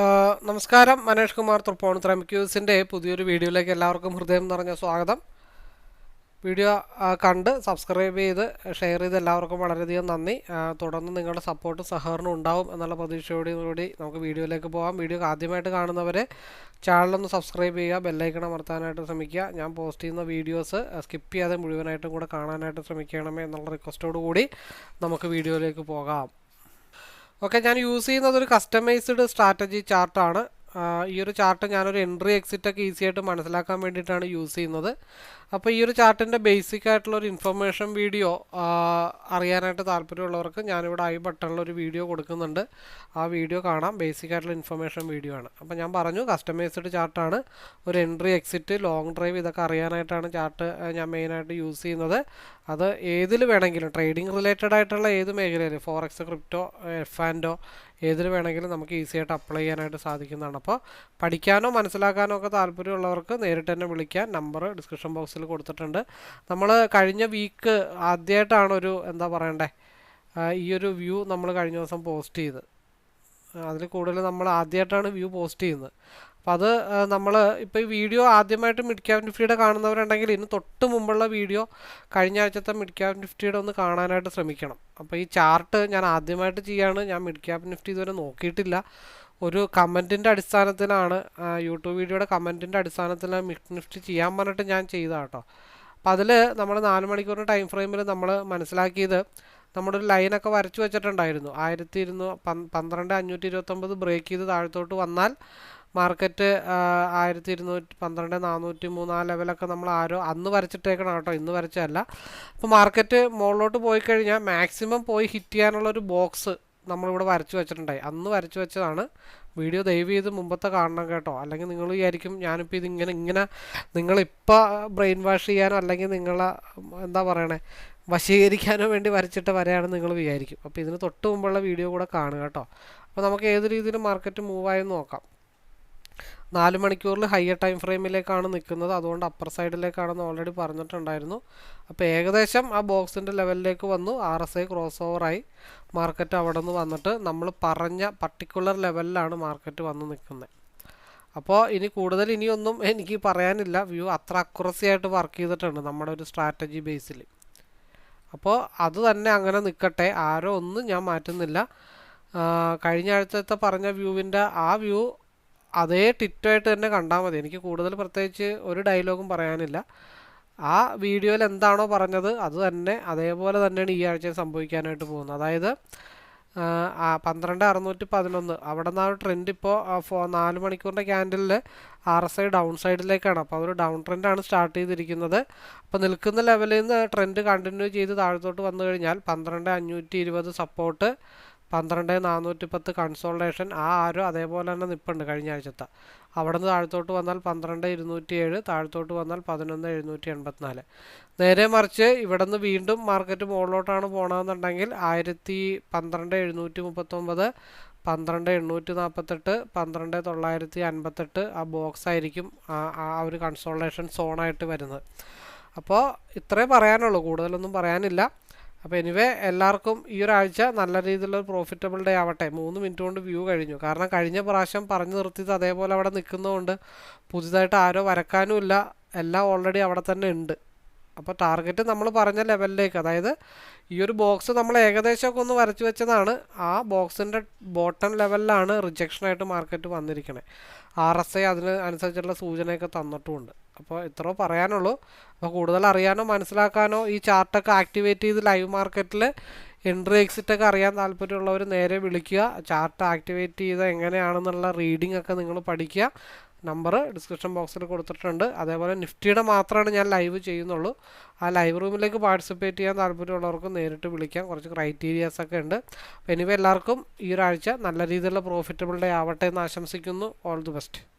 നമസ്കാരം. മനേഷ് കുമാർ തൃപ്പോണിത്തറ ക്യൂസിന്റെ പുതിയൊരു വീഡിയോയിലേക്ക് എല്ലാവർക്കും ഹൃദയം നിറഞ്ഞ സ്വാഗതം. വീഡിയോ കണ്ട് സബ്സ്ക്രൈബ് ചെയ്ത് ഷെയർ ചെയ്ത് എല്ലാവർക്കും വളരെയധികം നന്ദി. തുടർന്ന് നിങ്ങളുടെ സപ്പോർട്ട് സഹകരണം ഉണ്ടാവും എന്നുള്ള പ്രതീക്ഷയോടെ കൂടി നമുക്ക് വീഡിയോയിലേക്ക് പോകാം. വീഡിയോ ആദ്യമായിട്ട് കാണുന്നവരെ ചാനലൊന്ന് സബ്സ്ക്രൈബ് ചെയ്യുക ബെല്ലൈക്കൺ അമർത്താനായിട്ട് ശ്രമിക്കുക. ഞാൻ പോസ്റ്റ് ചെയ്യുന്ന വീഡിയോസ് സ്കിപ്പ് ചെയ്യാതെ മുഴുവനായിട്ടും കൂടെ കാണാനായിട്ട് ശ്രമിക്കണമേ എന്നുള്ള റിക്വസ്റ്റോടു കൂടി നമുക്ക് വീഡിയോയിലേക്ക് പോകാം. ഓക്കെ ഞാൻ യൂസ് ചെയ്യുന്നത് ഒരു കസ്റ്റമൈസ്ഡ് സ്ട്രാറ്റജി ചാർട്ടാണ് ഈ ഒരു ചാർട്ട് ഞാനൊരു എൻട്രി എക്സിറ്റ് ഒക്കെ ഈസി ആയിട്ട് മനസ്സിലാക്കാൻ വേണ്ടിയിട്ടാണ് യൂസ് ചെയ്യുന്നത്. അപ്പോൾ ഈ ഒരു ചാർട്ടിന്റെ ബേസിക് ആയിട്ടുള്ള ഒരു ഇൻഫർമേഷൻ വീഡിയോ അറിയാനായിട്ട് താല്പര്യമുള്ളവർക്ക് ഞാനിവിടെ ഐ ബട്ടണിൽ ഒരു വീഡിയോ കൊടുക്കുന്നുണ്ട്. ആ വീഡിയോ കാണാം. ബേസിക് ആയിട്ടുള്ള ഇൻഫർമേഷൻ വീഡിയോ ആണ്. അപ്പോൾ ഞാൻ പറഞ്ഞു കസ്റ്റമൈസ്ഡ് ചാർട്ടാണ് ഒരു എൻട്രി എക്സിറ്റ് ലോങ് ഡ്രൈവ് ഇതൊക്കെ അറിയാനായിട്ടാണ് ചാർട്ട് ഞാൻ മെയിനായിട്ട് യൂസ് ചെയ്യുന്നത്. അത് ഏതിൽ വേണമെങ്കിലും ട്രേഡിംഗ് റിലേറ്റഡ് ആയിട്ടുള്ള ഏത് മേഖലയിൽ ഫോറക്സ് ക്രിപ്റ്റോ എഫ് ആൻഡോ ഏതിൽ വേണമെങ്കിലും നമുക്ക് ഈസി ആയിട്ട് അപ്ലൈ ചെയ്യാനായിട്ട് സാധിക്കുന്നതാണ്. അപ്പോൾ പഠിക്കാനോ മനസ്സിലാക്കാനോ ഒക്കെ താല്പര്യമുള്ളവർക്ക് നേരിട്ട് തന്നെ വിളിക്കാൻ നമ്പർ ഡിസ്ക്രിപ്ഷൻ ബോക്സിൽ കൊടുത്തിട്ടുണ്ട്. നമ്മൾ കഴിഞ്ഞ വീക്ക് ആദ്യമായിട്ടാണ് ഒരു എന്താ പറയണ്ടേ ഈ ഒരു വ്യൂ നമ്മൾ കഴിഞ്ഞ ദിവസം പോസ്റ്റ് ചെയ്ത്. അതിൽ കൂടുതൽ നമ്മൾ ആദ്യമായിട്ടാണ് വ്യൂ പോസ്റ്റ് ചെയ്യുന്നത്. അപ്പോൾ അത് നമ്മൾ ഇപ്പോൾ ഈ വീഡിയോ ആദ്യമായിട്ട് മിഡ് ക്യാപ് നിഫ്റ്റിയുടെ കാണുന്നവരുണ്ടെങ്കിൽ ഇന്ന് തൊട്ട് മുമ്പുള്ള വീഡിയോ കഴിഞ്ഞ ആഴ്ചത്തെ മിഡ് ക്യാപ് നിഫ്റ്റിയുടെ ഒന്ന് കാണാനായിട്ട് ശ്രമിക്കണം. അപ്പോൾ ഈ ചാർട്ട് ഞാൻ ആദ്യമായിട്ട് ചെയ്യാണ്. ഞാൻ മിഡ് ക്യാപ് നിഫ്റ്റി ഇതുവരെ നോക്കിയിട്ടില്ല. ഒരു കമന്റിന്റെ അടിസ്ഥാനത്തിലാണ് യൂട്യൂബ് വീഡിയോയുടെ കമന്റിന്റെ അടിസ്ഥാനത്തിലാണ് മിഡ് നിഫ്റ്റി ചെയ്യാൻ പറഞ്ഞിട്ട് ഞാൻ ചെയ്തതാണ് കേട്ടോ അപ്പോൾ അതിൽ നമ്മൾ നാല് മണിക്കൂറിന്റെ ടൈം ഫ്രെയിമിൽ നമ്മൾ മനസ്സിലാക്കിയത് നമ്മുടെ ഒരു ലൈനൊക്കെ വരച്ചു വെച്ചിട്ടുണ്ടായിരുന്നു. ആയിരത്തി ഇരുന്നൂ പന്ത്രണ്ട് അഞ്ഞൂറ്റി ഇരുപത്തൊമ്പത് ബ്രേക്ക് ചെയ്ത് താഴത്തോട്ട് വന്നാൽ മാർക്കറ്റ് ആയിരത്തി ഇരുന്നൂറ്റി പന്ത്രണ്ട് നാനൂറ്റി മൂന്ന് ആ ലെവലൊക്കെ നമ്മൾ ആരോ അന്ന് വരച്ചിട്ടേക്കണം കേട്ടോ ഇന്ന് വരച്ചതല്ല. അപ്പോൾ മാർക്കറ്റ് മുകളിലോട്ട് പോയി കഴിഞ്ഞാൽ മാക്സിമം പോയി ഹിറ്റ് ചെയ്യാനുള്ള ഒരു ബോക്സ് നമ്മളിവിടെ വരച്ചു വെച്ചിട്ടുണ്ടായി. അന്ന് വരച്ചു വെച്ചതാണ്. വീഡിയോ ദയവ് ചെയ്ത് മുമ്പത്തെ കാണണം കേട്ടോ. അല്ലെങ്കിൽ നിങ്ങൾ വിചാരിക്കും ഞാനിപ്പോൾ ഇതിങ്ങനെ ഇങ്ങനെ നിങ്ങളിപ്പോൾ ബ്രെയിൻ വാഷ് ചെയ്യാനോ അല്ലെങ്കിൽ നിങ്ങളെ എന്താ പറയണേ വശീകരിക്കാനോ വേണ്ടി വരച്ചിട്ട് വരെയാണ് നിങ്ങൾ വിചാരിക്കും. അപ്പോൾ ഇതിന് തൊട്ട് മുമ്പുള്ള വീഡിയോ കൂടെ കാണുക കേട്ടോ. അപ്പോൾ നമുക്ക് ഏത് രീതിയിലും മാർക്കറ്റ് മൂവ് ആയെന്ന് നോക്കാം. നാല് മണിക്കൂറിൽ ഹയർ ടൈം ഫ്രെയിമിലേക്കാണ് നിൽക്കുന്നത്. അതുകൊണ്ട് അപ്പർ സൈഡിലേക്കാണെന്ന് ഓൾറെഡി പറഞ്ഞിട്ടുണ്ടായിരുന്നു. അപ്പോൾ ഏകദേശം ആ ബോക്സിന്റെ ലെവലിലേക്ക് വന്നു. ആർ എസ് ഐ ക്രോസ് ഓവറായി മാർക്കറ്റ് അവിടെ നിന്ന് വന്നിട്ട് നമ്മൾ പറഞ്ഞ പർട്ടിക്കുലർ ലെവലിലാണ് മാർക്കറ്റ് വന്ന് നിൽക്കുന്നത്. അപ്പോൾ ഇനി കൂടുതൽ ഇനിയൊന്നും എനിക്ക് പറയാനില്ല. വ്യൂ അത്ര അക്യുറസി ആയിട്ട് വർക്ക് ചെയ്തിട്ടുണ്ട് നമ്മുടെ ഒരു സ്ട്രാറ്റജി ബേസിൽ അപ്പോൾ അത് തന്നെ അങ്ങനെ നിൽക്കട്ടെ. ആരോ ഒന്നും ഞാൻ മാറ്റുന്നില്ല. കഴിഞ്ഞ ആഴ്ചത്തെ പറഞ്ഞ വ്യൂവിന്റെ ആ വ്യൂ അതേ ടിറ്റായിട്ട് തന്നെ കണ്ടാൽ മതി. എനിക്ക് കൂടുതൽ പ്രത്യേകിച്ച് ഒരു ഡയലോഗും പറയാനില്ല. ആ വീഡിയോയിൽ എന്താണോ പറഞ്ഞത് അത് തന്നെ അതേപോലെ തന്നെയാണ് ഈ ആഴ്ച സംഭവിക്കാനായിട്ട് പോകുന്നത്. അതായത് പന്ത്രണ്ട് അറുന്നൂറ്റി പതിനൊന്ന് അവിടെ നിന്ന് ആ ട്രെൻഡ് ഇപ്പോൾ ഫോ നാല് മണിക്കൂറിന്റെ ക്യാൻഡലിൽ ആർ എസ് ഐ ഡൗൺ സൈഡിലേക്കാണ് അപ്പോൾ അതൊരു ഡൗൺ ട്രെൻഡാണ് സ്റ്റാർട്ട് ചെയ്തിരിക്കുന്നത്. അപ്പോൾ നിൽക്കുന്ന ലെവലിൽ നിന്ന് ട്രെൻഡ് കണ്ടിന്യൂ ചെയ്ത് താഴത്തോട്ട് വന്നു കഴിഞ്ഞാൽ പന്ത്രണ്ട് അഞ്ഞൂറ്റി ഇരുപത് സപ്പോർട്ട് പന്ത്രണ്ട് നാനൂറ്റി പത്ത് കൺസോൾട്ടേഷൻ ആ ആരോ അതേപോലെ തന്നെ നിൽപ്പുണ്ട് കഴിഞ്ഞ ആഴ്ചത്തെ. അവിടെ നിന്ന് താഴത്തോട്ട് വന്നാൽ പന്ത്രണ്ട് ഇരുന്നൂറ്റി ഏഴ് താഴത്തോട്ട് വന്നാൽ പതിനൊന്ന് എഴുന്നൂറ്റി എൺപത്തിനാല് നേരെ മറിച്ച് ഇവിടെ നിന്ന് വീണ്ടും മാർക്കറ്റ് മുകളിലോട്ടാണ് പോകണമെന്നുണ്ടെങ്കിൽ ആയിരത്തി പന്ത്രണ്ട് എഴുന്നൂറ്റി മുപ്പത്തൊമ്പത് പന്ത്രണ്ട് എണ്ണൂറ്റി നാൽപ്പത്തെട്ട് പന്ത്രണ്ട് തൊള്ളായിരത്തി അൻപത്തെട്ട് ആ ബോക്സ് ആയിരിക്കും ആ ഒരു കൺസോൾട്ടേഷൻ സോണായിട്ട് വരുന്നത്. അപ്പോൾ ഇത്രേ പറയാനുള്ളൂ. കൂടുതലൊന്നും പറയാനില്ല. അപ്പോൾ എനിവേ എല്ലാവർക്കും ഈ ഒരാഴ്ച നല്ല രീതിയിലുള്ള പ്രോഫിറ്റബിൾ ഡേ ആവട്ടെ. മൂന്ന് മിനിറ്റ് കൊണ്ട് വ്യൂ കഴിഞ്ഞു. കാരണം കഴിഞ്ഞ പ്രാവശ്യം പറഞ്ഞു നിർത്തിയത് അതേപോലെ അവിടെ നിൽക്കുന്നതുകൊണ്ട് പുതുതായിട്ട് ആരോ വരക്കാനുമില്ല എല്ലാം ഓൾറെഡി അവിടെ തന്നെ ഉണ്ട്. അപ്പോൾ ടാർഗറ്റ് നമ്മൾ പറഞ്ഞ ലെവലിലേക്ക് അതായത് ഈ ഒരു ബോക്സ് നമ്മൾ ഏകദേശമൊക്കെ ഒന്ന് വരച്ചു വെച്ചതാണ്. ആ ബോക്സിന്റെ ബോട്ടം ലെവലിലാണ് റിജക്ഷനായിട്ട് മാർക്കറ്റ് വന്നിരിക്കണേ. ആർ എസ് ഐ അതിന് അനുസരിച്ചുള്ള സൂചനയൊക്കെ തന്നിട്ടുമുണ്ട്. അപ്പോൾ ഇത്ര പറയാനുള്ളൂ. അപ്പോൾ കൂടുതൽ അറിയാനോ മനസ്സിലാക്കാനോ ഈ ചാർട്ടൊക്കെ ആക്ടിവേറ്റ് ചെയ്ത് ലൈവ് മാർക്കറ്റിൽ എൻട്രി എക്സിറ്റ് ഒക്കെ അറിയാൻ താല്പര്യമുള്ളവർ നേരെ വിളിക്കുക. ചാർട്ട് ആക്ടിവേറ്റ് ചെയ്ത് എങ്ങനെയാണെന്നുള്ള റീഡിംഗ് ഒക്കെ നിങ്ങൾ പഠിക്കുക. നമ്പർ ഡിസ്ക്രിപ്ഷൻ ബോക്സിൽ കൊടുത്തിട്ടുണ്ട്. അതേപോലെ നിഫ്റ്റിയുടെ മാത്രമാണ് ഞാൻ ലൈവ് ചെയ്യുന്നുള്ളൂ. ആ ലൈവ് റൂമിലേക്ക് പാർട്ടിസിപ്പേറ്റ് ചെയ്യാൻ താല്പര്യമുള്ളവർക്ക് നേരിട്ട് വിളിക്കാം. കുറച്ച് ക്രൈറ്റീരിയാസ് ഒക്കെ ഉണ്ട്. അപ്പോൾ എനിവേ എല്ലാവർക്കും ഈ ഒരാഴ്ച നല്ല രീതിയിലുള്ള പ്രോഫിറ്റബിൾ ഡേ ആവട്ടെ എന്ന് ആശംസിക്കുന്നു. All the best